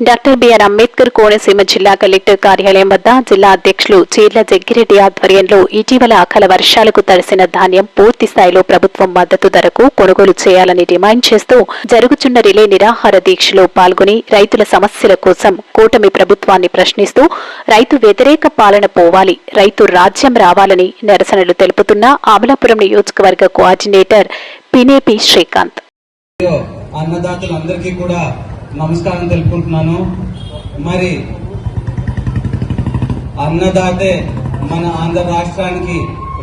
Doctor BR Ambedkar Konaseema జిల్లా collector కార్యాలయం వద్ద జిల్లా అధ్యక్షులు చీర్ల జగ్గిరెడ్డి ఆధ్వర్యంలో ఇటీవల అకాల వర్షాలకు తడిసిన ధాన్యం పూర్తి స్థాయిలో ప్రభుత్వం మద్దతు ధరకు కొనుగోలు చేయాలని డిమాండ్ చేస్తూ జరుగుతున్న రిలే నిరాహార దీక్షలో పాల్గొని రైతుల సమస్యల కోసం కూటమి ప్రభుత్వాన్ని ప్రశ్నిస్తూ రైతు వ్యతిరేక పాలన పోవాలి రైతు రాజ్యం రావాలని నిరసనలు తెలుపుతున్న అమలాపురం నియోజకవర్గ కోఆర్డినేటర్ పినేపి శ్రీకాంత్. అన్నదాతలందరికీ కూడా నమస్కారం తెలుపుకుంటున్నాను. మరి అన్నదాతే మన ఆంధ్ర రాష్ట్రానికి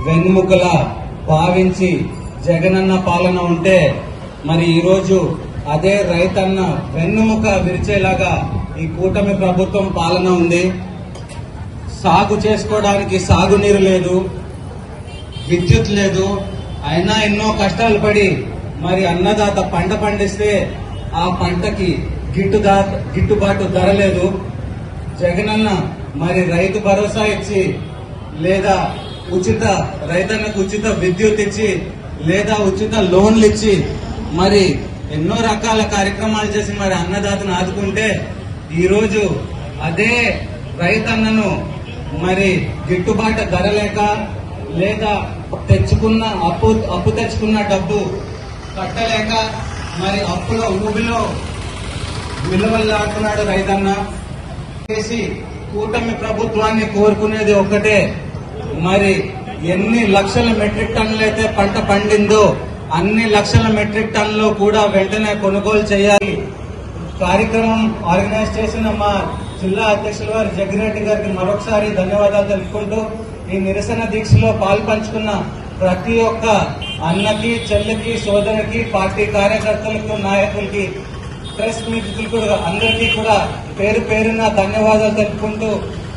వెన్నుముకలా భావించి జగనన్న పాలన ఉంటే మరి ఈరోజు అదే రైతన్న వెన్నుముక విరిచేలాగా ఈ కూటమి ప్రభుత్వం పాలన ఉంది. సాగు చేసుకోవడానికి సాగునీరు లేదు విద్యుత్ లేదు అయినా ఎన్నో కష్టాలు పడి మరి అన్నదాత పంట పండిస్తే ఆ పంటకి గిట్టుదా గిట్టుబాటు ధర లేదు. జగనన్న మరి రైతు భరోసా ఇచ్చి లేదా ఉచిత రైతన్నకు ఉచిత విద్యుత్ ఇచ్చి లేదా ఉచిత లోన్లు ఇచ్చి మరి ఎన్నో రకాల కార్యక్రమాలు చేసి మరి అన్నదాతను ఆదుకుంటే ఈరోజు అదే రైతన్నను మరి గిట్టుబాటు ధర లేక లేదా తెచ్చుకున్న అప్పు అప్పు తెచ్చుకున్న డబ్బు కట్టలేక మరి అప్పులో ఊబిలో విలువల్లాడుతున్నాడు రైతన్న. చేసి కూటమి ప్రభుత్వాన్ని కోరుకునేది ఒక్కటే. మరి ఎన్ని లక్షల మెట్రిక్ టన్నులు అయితే పంట పండిందో అన్ని లక్షల మెట్రిక్ టన్నులు కూడా వెంటనే కొనుగోలు చేయాలి. కార్యక్రమం ఆర్గనైజ్ చేసిన మా జిల్లా అధ్యక్షుల వారు జగ్గిరెడ్డి గారికి మరొకసారి ధన్యవాదాలు తెలుపుకుంటూ ఈ నిరసన దీక్షలో పాల్పంచుకున్న ప్రతి ఒక్క అన్నకి చెల్లికి సోదరికి పార్టీ కార్యకర్తలకు నాయకులకి ప్రెస్ మిత్రులు కూడా అందరికీ కూడా పేరు పేరున ధన్యవాదాలు తెలుపుకుంటూ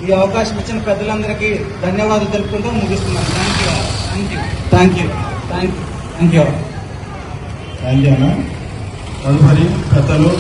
ఈ అవకాశం ఇచ్చిన పెద్దలందరికీ ధన్యవాదాలు తెలుపుకుంటూ ముగిస్తున్నాను. Thank you thank you thank you thank you thank you thank you అన్న. తదుపరి పెద్దలు